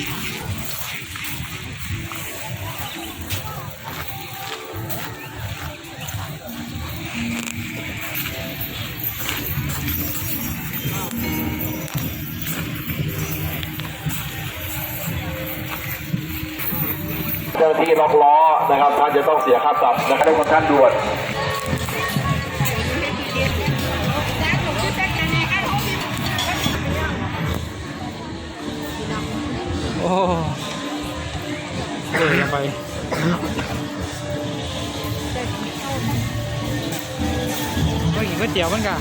เจ้าหน้าที่ล็อกล้อนะครับท่านจะต้องเสียค่าปรับนะครับในคนท่านด่วน มันกัน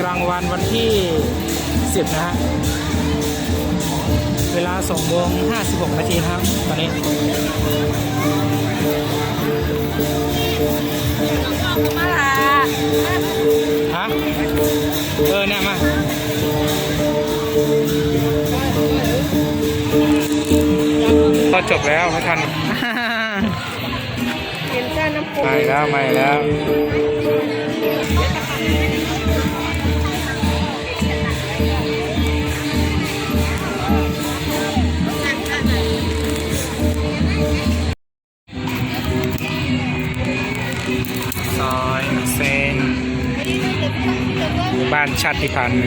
กลางวันวันที่ 10 นะฮะ เวลา2โมง56 นาทีครับ ตอนนี้มาละฮะ เออเนี่ยมา ก็จบแล้วไม่ทันเป็นเจ้าน้ำปูไม่แล้วไม่แล้วซอยเซนหมู่บ้านชาติพันธุ์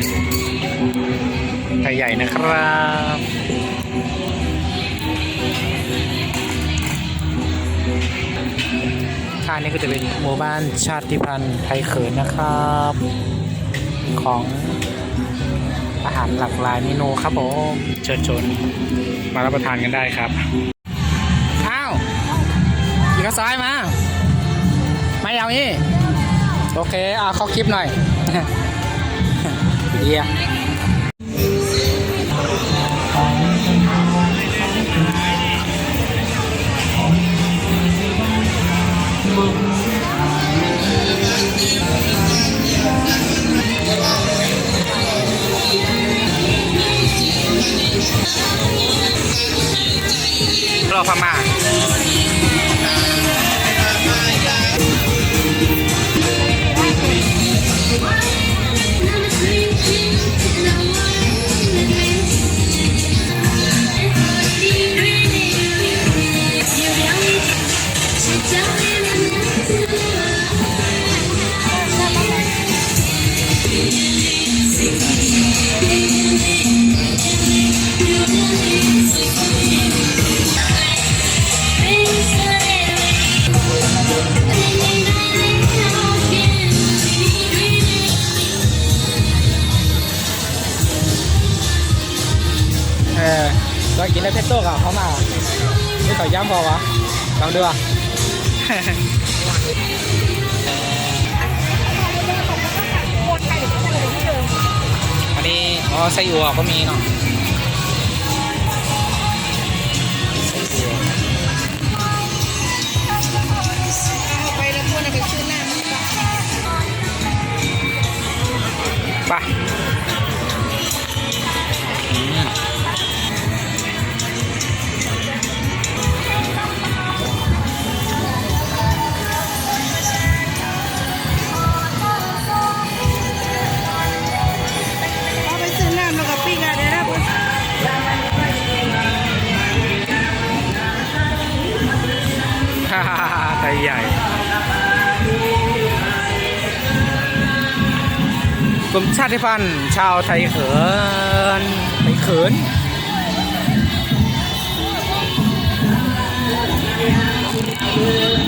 ไทยใหญ่นะครับ ท่านี้ก็จะเป็นหมู่บ้านชาติพันธุ์ไทยเขินนะครับ ของอาหารหลากหลายเมนูครับผมเชิญชวนมารับประทานกันได้ครับ อ้าวขี่ข้าวซ้ายมา ไม่เอานี่ โอเคเอาเข้าคลิปหน่อยเดีย ร โต้กับเขามาไม่ขอย่ำพอวะลองดูอะอันนี้อ๋อไส้อั่วก็มีเนาะไส้อั่วไป มชาติพันธ์ชาวไทยเขินไทยเขินเ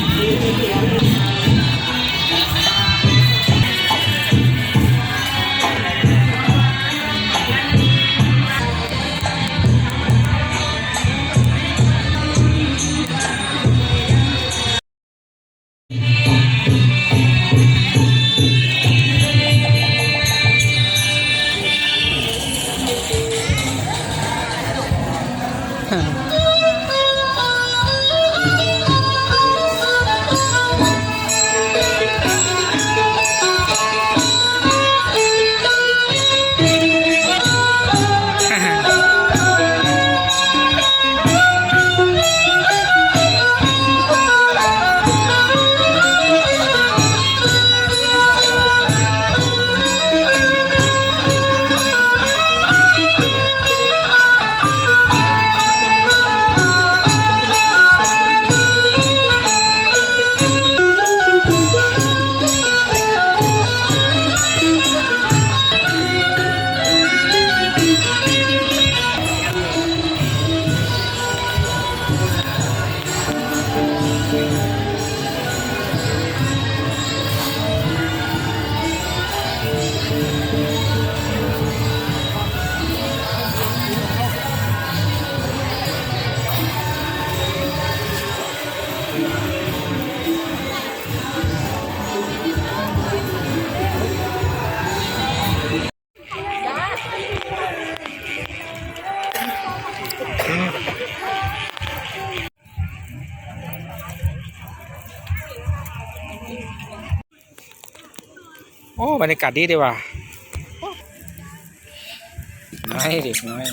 โอ้บรรยากาศดีดีว่ะน้อยเด็กน้อย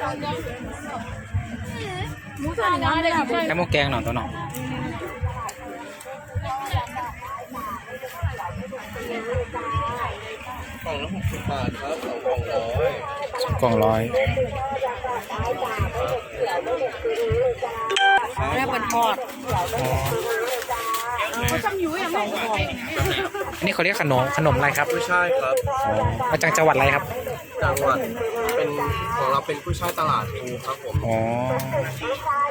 แค่หมกแกงหน่อยตัวหน่อยกล่องละหกสิบบาทครับสองกล่องร้อยสองกล่องร้อยแม่เป็นทอด อ๋อเขาจำอยู่ยังไม่ทอดอันนี้เขาเรียกขนมขนมอะไรครับกุ้ยช่ายครับอ๋อมาจากจังหวัดอะไรครับจังหวัดเป็นของเราเป็นกุ้ยช่ายตลาดเองครับผมอ๋อ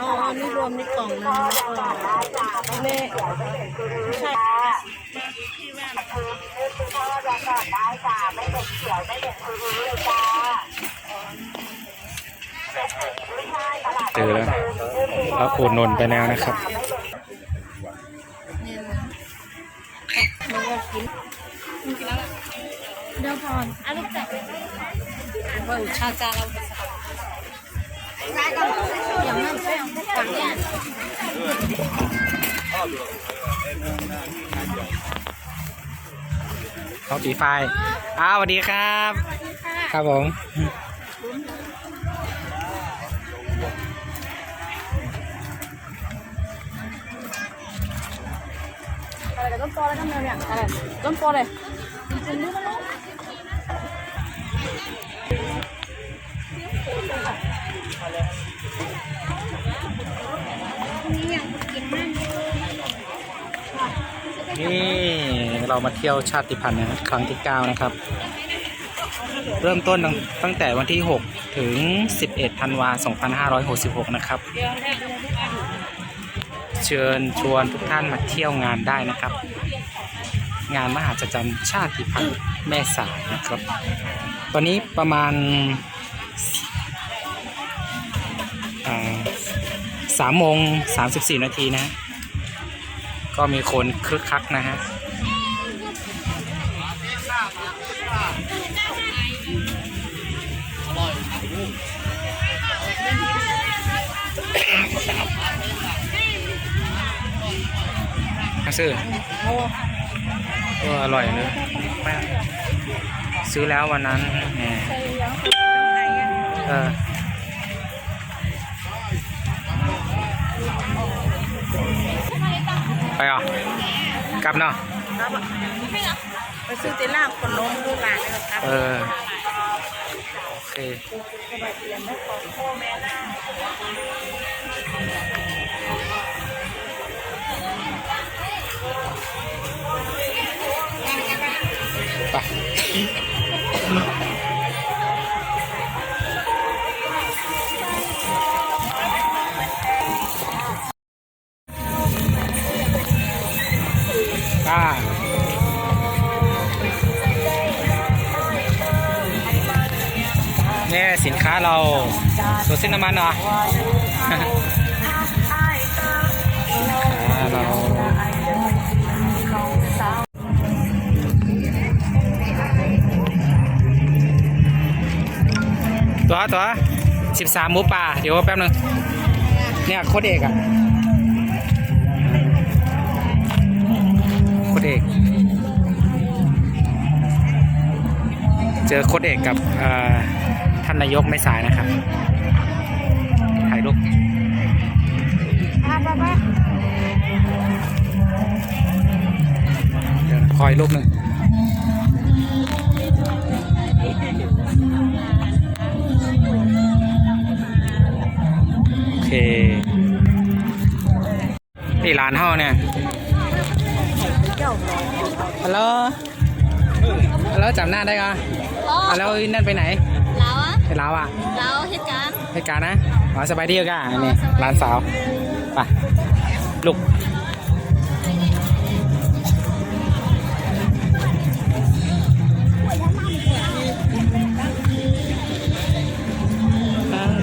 อ๋อนี่รวมในกล่องนึงแล้วก็เละใช่เจอแล้วเราอุดหนุนไปแล้วนะครับ อนอะลูกจับว่าชาจาเราอย่างนั้นใช่ไหมฝั่งเนี้ยเขาตีไฟอ้าวสวัสดีครับ ครับผมอะไรกับต้นปอแล้วทำไงเนี่ยอะไรต้นปอเลยจริงๆดูมันลูก นี่เรามาเที่ยวชาติพันธุ์นะครับครั้งที่ 9 นะครับ เริ่มต้นตั้งแต่วันที่ 6 ถึง 11ธันวา2566 นะครับ เชิญชวนทุกท่านมาเที่ยวงานได้นะครับ งานมหาจรรย์ชาติพันธุ์แม่สายนะครับ ตอนนี้ประมาณ สามโมงสามสิบสี่นาทีนะ ก็มีคนคึกคักนะฮะซื้อเออร่อยเลยซื้อแล้ววันนั้นเออ ไปอะกลับเนาะไปซื้อเตล่าคนลงดูหลานนะครับเออโอเคไปป้ ตัวเส้นน้ำมันเหรอสินค้าเราตัวตัวสิบสามหมูป่า เดี๋ยวแป๊บนึง เนี่ยโคดเอกอะโคดเอก เจอโคดเอกกับท่านนายกไม่สายนะครับ ถ่ายรูปเดี๋ยวคอยรูปหนึ่งโอเคนี่ร้านเฮาเนี่ยฮัลโหลฮัลโหลจำหน้าได้ก็อ๋ออะแล้วนั่นไปไหนแล้วอะไปลาวอะแล้วเหตุการณ์ไปการนะ มาสบายดีก็อันนี้ร้านสาวไปลุก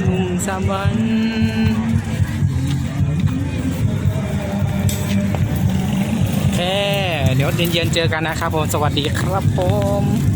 มุงสามวันแค่เดี๋ยวเย็นๆเจอกันนะครับผม สวัสดีครับผม